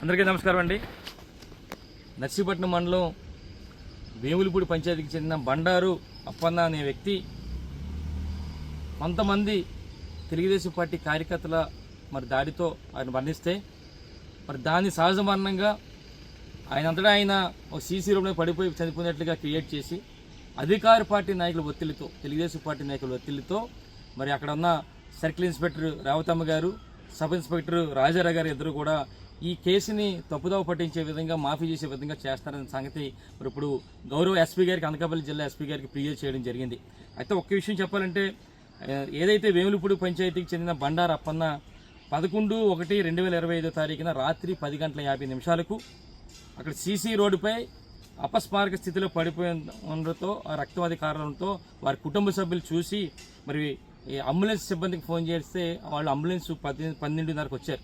అందరికీ నమస్కారం అండి. నర్సీపట్నం మండలం వేములపూడి పంచాయతీకి చెందిన బండారు అప్పన్న అనే వ్యక్తి కొంతమంది తెలుగుదేశం పార్టీ కార్యకర్తల మరి దాడితో ఆయన మరణిస్తే మరి దాన్ని సహజ మరణంగా ఆయన అంతటా ఆయన ఒక సీసీ రూమ్లో పడిపోయి చనిపోయినట్లుగా క్రియేట్ చేసి అధికార పార్టీ నాయకుల ఒత్తిడితో తెలుగుదేశం పార్టీ నాయకుల ఒత్తిడితో మరి అక్కడ ఉన్న సర్కిల్ ఇన్స్పెక్టర్ రావతమ్మ గారు సబ్ ఇన్స్పెక్టర్ రాజారావు గారు ఇద్దరు కూడా ఈ కేసుని తప్పుదోవ పట్టించే విధంగా మాఫీ చేసే విధంగా చేస్తారనే సంగతి మరి ఇప్పుడు గౌరవ ఎస్పీ గారికి అనకాపల్లి జిల్లా ఎస్పీ గారికి ఫిర్యాదు చేయడం జరిగింది. అయితే ఒక్క విషయం చెప్పాలంటే ఏదైతే వేములపూడి పంచాయతీకి చెందిన బండారు అప్పన్న పదకొండు ఒకటి రెండు వేల ఇరవై ఐదో తారీఖున రాత్రి పది గంటల యాభై నిమిషాలకు అక్కడ సీసీ రోడ్డుపై అపస్మారక స్థితిలో పడిపోయి ఉండడంతో రక్తవాది కారణంతో వారి కుటుంబ సభ్యులు చూసి మరి ఈ అంబులెన్స్ సిబ్బందికి ఫోన్ చేస్తే వాళ్ళు అంబులెన్స్ పది పన్నెండున్నరకు వచ్చారు.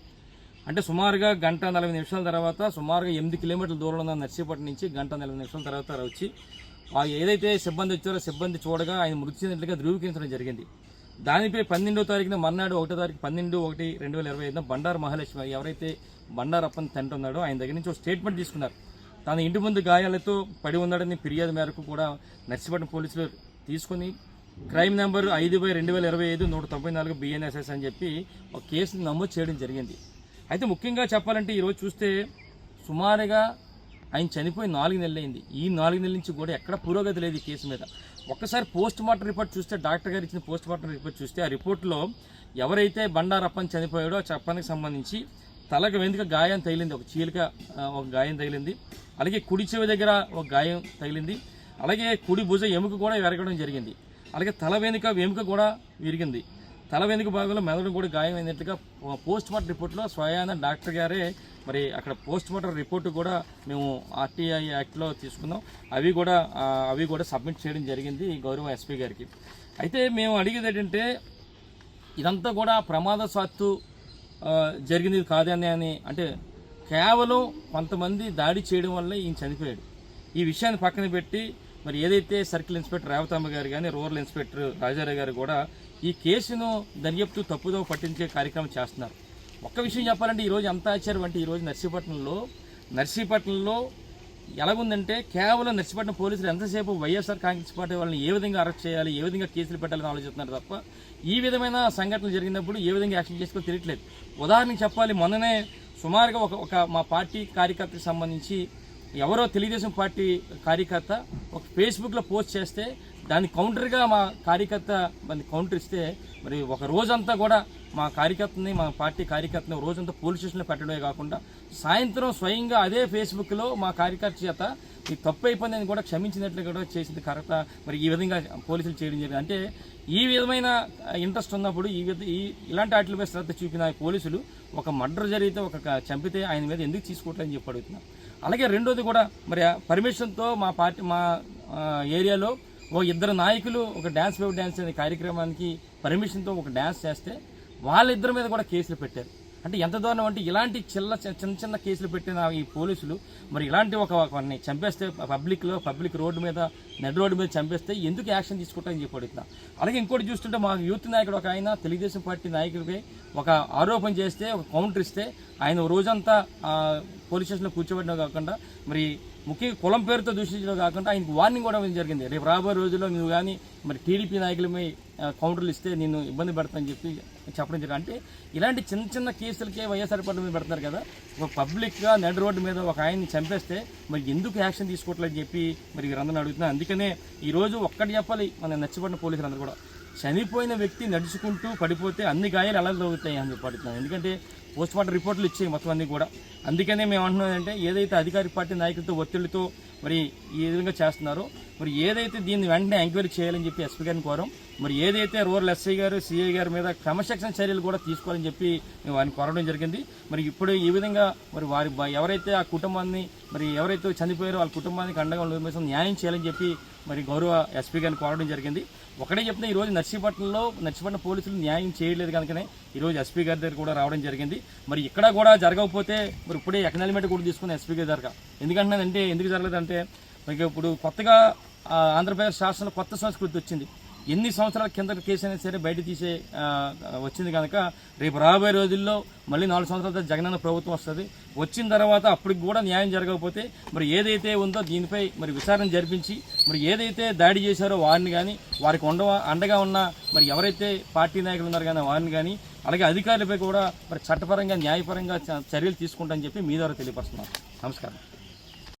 అంటే సుమారుగా గంట నలభై నిమిషాల తర్వాత సుమారుగా ఎనిమిది కిలోమీటర్ల దూరంలో ఉన్న నర్సీపట్నం నుంచి గంట నలభై నిమిషాల తర్వాత వచ్చి ఆ ఏదైతే సిబ్బంది వచ్చారో సిబ్బంది చూడగా ఆయన మృతి చెందినట్లుగా ధృవీకరించడం జరిగింది. దానిపై పన్నెండో తారీఖున మర్నాడు ఒకటో తారీఖు పన్నెండు ఒకటి రెండు వేల ఇరవై ఐదున బండారు మహాలక్ష్మి ఎవరైతే బండారప్పన్ తండ్రి ఉన్నాడో ఆయన దగ్గర నుంచి ఒక స్టేట్మెంట్ తీసుకున్నారు. తన ఇంటి ముందు గాయాలతో పడి ఉన్నాడని ఫిర్యాదు మేరకు కూడా నర్సీపట్నం పోలీసులు తీసుకుని క్రైమ్ నెంబర్ ఐదు బై రెండు వేల ఇరవై ఐదు నూట తొంభై నాలుగు బిఎన్ఎస్ఎస్ అని చెప్పి ఒక కేసుని నమోదు చేయడం జరిగింది. అయితే ముఖ్యంగా చెప్పాలంటే ఈరోజు చూస్తే సుమారుగా ఆయన చనిపోయి నాలుగు నెలలైంది. ఈ నాలుగు నెలల నుంచి కూడా ఎక్కడ పురోగతి లేదు ఈ కేసు మీద. ఒక్కసారి పోస్ట్ మార్టం రిపోర్ట్ చూస్తే డాక్టర్ గారు ఇచ్చిన పోస్ట్ మార్టం రిపోర్ట్ చూస్తే ఆ రిపోర్ట్లో ఎవరైతే బండారప్పని చనిపోయాడో చెప్పడానికి సంబంధించి తలకు వెనుక గాయం తగిలింది. ఒక చీలిక ఒక గాయం తగిలింది. అలాగే కుడి చెవి దగ్గర ఒక గాయం తగిలింది. అలాగే కుడి భుజ ఎముక కూడా విరగడం జరిగింది. అలాగే తల వెనుక వెముక కూడా విరిగింది. తల వెనుక భాగంలో మెదడు కూడా గాయమైనట్టుగా పోస్ట్ మార్టం రిపోర్ట్లో స్వయాన డాక్టర్ గారే మరి అక్కడ పోస్ట్ మార్టం రిపోర్ట్ కూడా మేము ఆర్టీఐ యాక్ట్లో తీసుకున్నాం. అవి కూడా అవి కూడా సబ్మిట్ చేయడం జరిగింది గౌరవ ఎస్పీ గారికి. అయితే మేము అడిగేది ఏంటంటే ఇదంతా కూడా ప్రమాదశాత్తు జరిగింది కాదని అని అంటే కేవలం కొంతమంది దాడి చేయడం వల్ల ఈయన చనిపోయాడు. ఈ విషయాన్ని పక్కన పెట్టి మరి ఏదైతే సర్కిల్ ఇన్స్పెక్టర్ రేవతమ్మ గారు కానీ రూరల్ ఇన్స్పెక్టర్ రాజారావు గారు కూడా ఈ కేసును దర్యాప్తు తప్పుదో పట్టించే కార్యక్రమం చేస్తున్నారు. ఒక్క విషయం చెప్పాలంటే ఈరోజు ఎంత ఆచారం అంటే ఈరోజు నర్సీపట్నంలో నర్సీపట్నంలో ఎలాగుందంటే కేవలం నర్సీపట్నం పోలీసులు ఎంతసేపు వైఎస్ఆర్ కాంగ్రెస్ పార్టీ వాళ్ళని ఏ విధంగా అరెస్ట్ చేయాలి ఏ విధంగా కేసులు పెట్టాలని ఆలోచిస్తున్నారు తప్ప ఈ విధమైన సంఘటనలు జరిగినప్పుడు ఏ విధంగా యాక్షన్ చేసుకో తిరగట్లేదు ఉదాహరణకి చెప్పాలి మొన్ననే సుమారుగా ఒక ఒక మా పార్టీ కార్యకర్తకు సంబంధించి ఎవరో తెలుగుదేశం పార్టీ కార్యకర్త ఒక ఫేస్బుక్లో పోస్ట్ చేస్తే దాని కౌంటర్గా మా కార్యకర్త మరి కౌంటర్ ఇస్తే మరి ఒక రోజంతా కూడా మా కార్యకర్తని మా పార్టీ కార్యకర్తని రోజంతా పోలీస్ స్టేషన్లో పెట్టడమే కాకుండా సాయంత్రం స్వయంగా అదే ఫేస్బుక్లో మా కార్యకర్త చేత ఈ తప్పు అయిపోయిందని కూడా క్షమించినట్లు కూడా చేసింది కరెక్ట్? మరి ఈ విధంగా పోలీసులు చేయడం జరిగింది. అంటే ఈ విధమైన ఇంట్రెస్ట్ ఉన్నప్పుడు ఈ విధ ఈ ఇలాంటి వాటిపై శ్రద్ధ చూపిన పోలీసులు ఒక మర్డర్ జరిగితే ఒక చంపితే ఆయన మీద ఎందుకు తీసుకోవట్లేదని చెప్పి అడుగుతున్నారు అలాగే రెండోది కూడా మరి పర్మిషన్తో మా పార్టీ మా ఏరియాలో ఓ ఇద్దరు నాయకులు ఒక డ్యాన్స్ వేవ్ డ్యాన్స్ అనే కార్యక్రమానికి పర్మిషన్తో ఒక డ్యాన్స్ చేస్తే వాళ్ళిద్దరి మీద కూడా కేసులు పెట్టారు. అంటే ఎంత దూరం అంటే ఇలాంటి చిల్ల చిన్న చిన్న కేసులు పెట్టిన ఈ పోలీసులు మరి ఇలాంటి ఒక కొన్ని చంపేస్తే పబ్లిక్లో పబ్లిక్ రోడ్డు మీద నెడ్ రోడ్డు మీద చంపేస్తే ఎందుకు యాక్షన్ తీసుకుంటామని చెప్పి అడుగుతున్నా. అలాగే ఇంకోటి చూస్తుంటే మా యూత్ నాయకుడు ఒక ఆయన తెలుగుదేశం పార్టీ నాయకుడిపై ఒక ఆరోపణ చేస్తే ఒక కౌంటర్ ఇస్తే ఆయన రోజంతా పోలీస్ స్టేషన్లో కూర్చోబెట్టడం కాకుండా మరి ముఖ్యంగా కులం పేరుతో దూషించడం కాకుండా ఆయనకు వార్నింగ్ కూడా ఇవ్వడం జరిగింది. రేపు రాబోయే రోజుల్లో నువ్వు కానీ మరి టీడీపీ నాయకులపై కౌంటర్లు ఇస్తే నేను ఇబ్బంది పెడతానని చెప్పి చెప్పడం జరిగింది. అంటే ఇలాంటి చిన్న చిన్న కేసులకే వైఎస్ఆర్ పార్టీ మీద పెడతారు కదా. ఒక పబ్లిక్గా నెడ్ రోడ్డు మీద ఒక ఆయన్ని చంపేస్తే మరి ఎందుకు యాక్షన్ తీసుకోవట్లేదని చెప్పి మరి వీరందరూ అడుగుతున్నారు అందుకనే ఈరోజు ఒక్కటి చెప్పాలి మన నచ్చబడిన పోలీసులు అందరూ కూడా. చనిపోయిన వ్యక్తి నడుచుకుంటూ పడిపోతే అన్ని గాయాలు ఎలా తగ్గుతాయి అని చెప్పి ఎందుకంటే పోస్ట్ మార్టం రిపోర్ట్లు ఇచ్చాయి మొత్తం అన్ని కూడా. అందుకనే మేము అంటున్నాం అంటే ఏదైతే అధికార పార్టీ నాయకులతో ఒత్తిడితో మరి ఈ విధంగా చేస్తున్నారో మరి ఏదైతే దీన్ని వెంటనే ఎంక్వైరీ చేయాలని చెప్పి ఎస్పీ గారిని కోరం మరి ఏదైతే రూరల్ ఎస్ఐ గారు సిఐ గారి మీద క్రమశిక్షణ చర్యలు కూడా తీసుకోవాలని చెప్పి మేము వారిని కోరడం జరిగింది. మరి ఇప్పుడు ఈ విధంగా మరి వారి ఎవరైతే ఆ కుటుంబాన్ని మరి ఎవరైతే చనిపోయారో వాళ్ళ కుటుంబానికి అండగా ఉండడం న్యాయం చేయాలని చెప్పి మరి గౌరవ ఎస్పీ గారిని కోరడం జరిగింది. ఒకటే చెప్తున్నా ఈరోజు నర్సీపట్నంలో నర్సీపట్నం పోలీసులు న్యాయం చేయలేదు కనుకనే ఈరోజు ఎస్పీ గారి దగ్గర కూడా రావడం జరిగింది. మరి ఇక్కడ కూడా జరగకపోతే మరి ఇప్పుడే ఎకనాలిమెంట్ కూడా తీసుకున్న ఎస్పీ గారి దగ్గర. ఎందుకంటే ఎందుకు జరగలేదంటే మనకి ఇప్పుడు కొత్తగా ఆంధ్రప్రదేశ్ రాష్ట్రంలో కొత్త సంస్కృతి వచ్చింది. ఎన్ని సంవత్సరాల కింద కేసు అయినా సరే బయట తీసే వచ్చింది కనుక రేపు రాబోయే రోజుల్లో మళ్ళీ నాలుగు సంవత్సరాల తర్వాత జగనన్న ప్రభుత్వం వస్తుంది. వచ్చిన తర్వాత అప్పటికి కూడా న్యాయం జరగకపోతే మరి ఏదైతే ఉందో దీనిపై మరి విచారణ జరిపించి మరి ఏదైతే దాడి చేశారో వారిని కానీ వారికి ఉండ అండగా ఉన్న మరి ఎవరైతే పార్టీ నాయకులు ఉన్నారు కానీ వారిని కానీ అలాగే అధికారులపై కూడా మరి చట్టపరంగా న్యాయపరంగా చ- చర్యలు తీసుకుంటామని చెప్పి మీ ద్వారా తెలియపరుస్తున్నాను నమస్కారం.